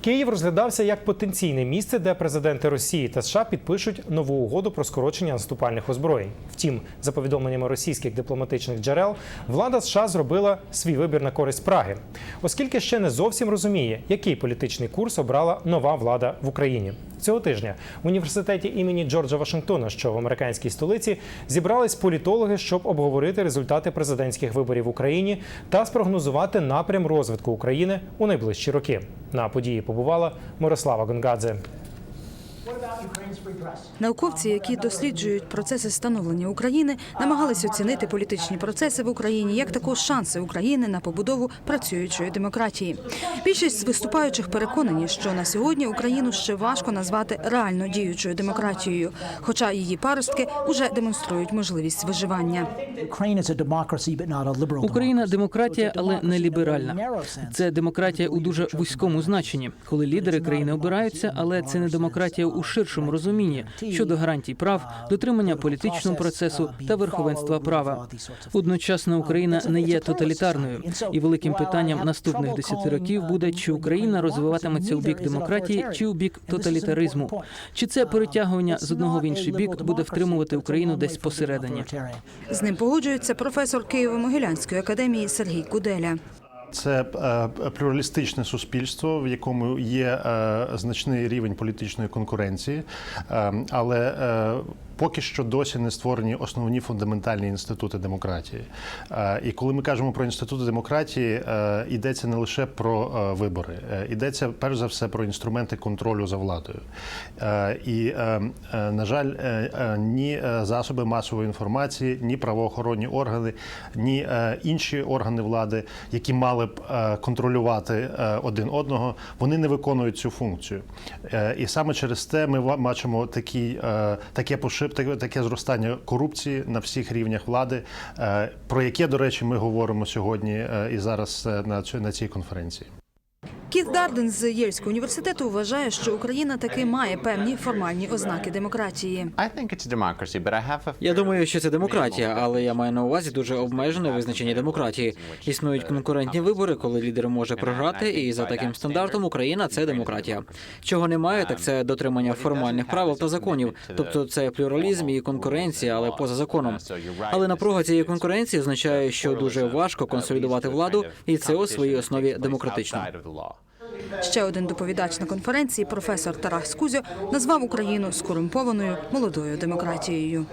Київ розглядався як потенційне місце, де президенти Росії та США підпишуть нову угоду про скорочення наступальних озброєнь. Втім, за повідомленнями російських дипломатичних джерел, влада США зробила свій вибір на користь Праги, оскільки ще не зовсім розуміє, який політичний курс обрала нова влада в Україні. Цього тижня в університеті імені Джорджа Вашингтона, що в американській столиці, зібрались політологи, щоб обговорити результати президентських виборів в Україні та спрогнозувати напрям розвитку України у найближчі роки. На події побувала Мирослава Гонгадзе. Науковці, які досліджують процеси становлення України, намагались оцінити політичні процеси в Україні як також шанси України на побудову працюючої демократії. Більшість з виступаючих переконані, що на сьогодні Україну ще важко назвати реально діючою демократією, хоча її паростки уже демонструють можливість виживання. Україна демократія, але не ліберальна. Це демократія у дуже вузькому значенні, коли лідери країни обираються, але це не демократія у ширшому розумінні щодо гарантій прав, дотримання політичного процесу та верховенства права. Одночасно Україна не є тоталітарною, і великим питанням наступних десяти років буде, чи Україна розвиватиметься у бік демократії чи у бік тоталітаризму. Чи це перетягування з одного в інший бік буде втримувати Україну десь посередині? З ним погоджується професор Києво-Могилянської академії Сергій Куделя. Це е, плюралістичне суспільство, в якому є е, значний рівень політичної конкуренції, е, але е, поки що досі не створені основні фундаментальні інститути демократії. Е, І коли ми кажемо про інститути демократії, е, йдеться не лише про е, вибори, йдеться перш за все про інструменти контролю за владою. І, на жаль, ні засоби масової інформації, ні правоохоронні органи, ні інші органи влади, які мали б контролювати один одного, вони не виконують цю функцію. І саме через те ми бачимо такі, таке пошип, таке, зростання корупції на всіх рівнях влади, е, про яке, до речі, ми говоримо сьогодні е, і зараз е, на цій конференції. Кіт Дарден з Єльського університету вважає, що Україна таки має певні формальні ознаки демократії. Я думаю, що це демократія, але я маю на увазі дуже обмежене визначення демократії. Існують конкурентні вибори, коли лідер може програти, і за таким стандартом Україна це демократія. Чого немає, так це дотримання формальних правил та законів. Тобто це плюралізм і конкуренція, але поза законом. Але напруга цієї конкуренції означає, що дуже важко консолідувати владу, і це у своїй основі демократично. Ще один доповідач на конференції, професор Тарас Кузьо, назвав Україну скорумпованою молодою демократією.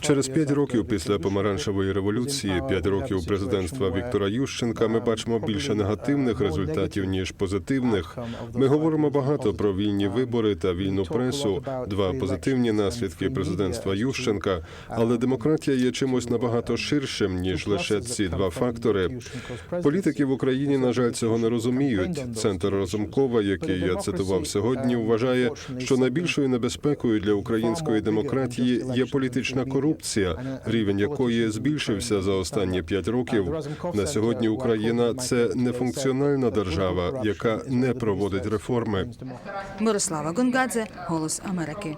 Через п'ять років після помаранчевої революції, п'ять років президентства Віктора Ющенка, ми бачимо більше негативних результатів ніж позитивних. Ми говоримо багато про вільні вибори та вільну пресу. Два позитивні наслідки президентства Ющенка. Але демократія є чимось набагато ширшим ніж лише ці два фактори. Політики в Україні, на жаль, цього не розуміють. Центр Разумкова, який я цитував сьогодні, вважає, що найбільшою небезпекою для української демократії є політична корупція, рівень якої збільшився за останні п'ять років. На сьогодні Україна це нефункціональна держава, яка не проводить реформи. Мирослава Гонгадзе, Голос Америки.